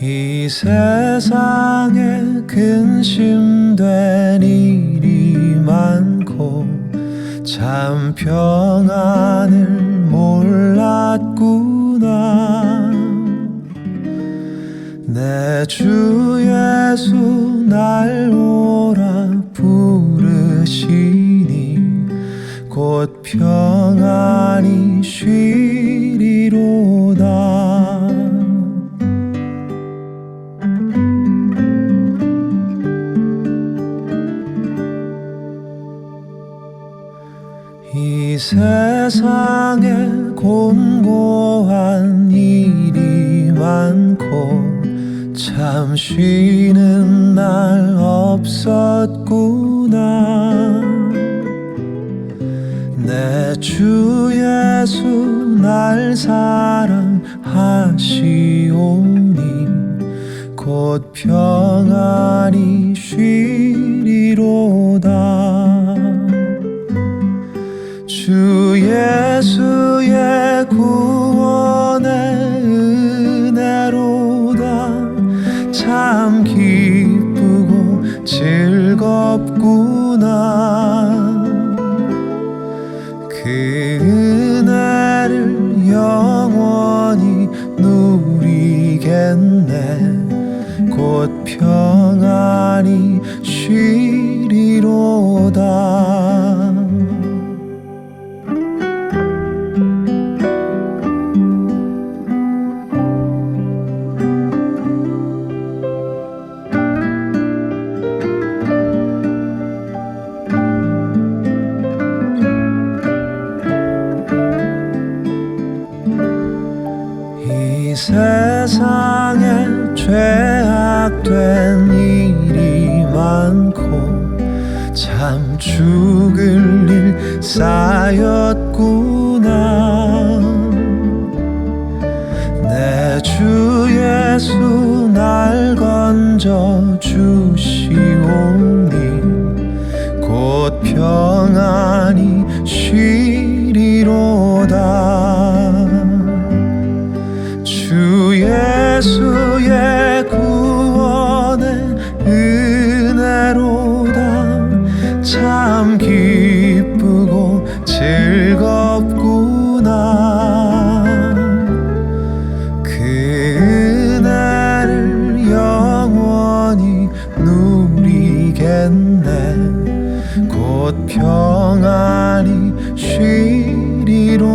이 세상에 근심된 일이 많고 참 평안을 몰랐구나. 내 주 예수 날 오라 부르시니 곧 평안히 쉬 이 세상에 곤고한 일이 많고 참 쉬는 날 없었구나. 내 주 예수 날 사랑하시오니 곧 평안히 쉬 즐겁구나. 그 은혜를 영원히 누리겠네. 곧 평안히 쉬 세상에 죄악된 일이 많고 참 죽을 일 쌓였구나. 내 주 예수 날 건져 주시오니. 곧 평안히 쉬 즐겁구나. 그 은혜를 영원히 누리겠네. 곧 평안히 쉬리로다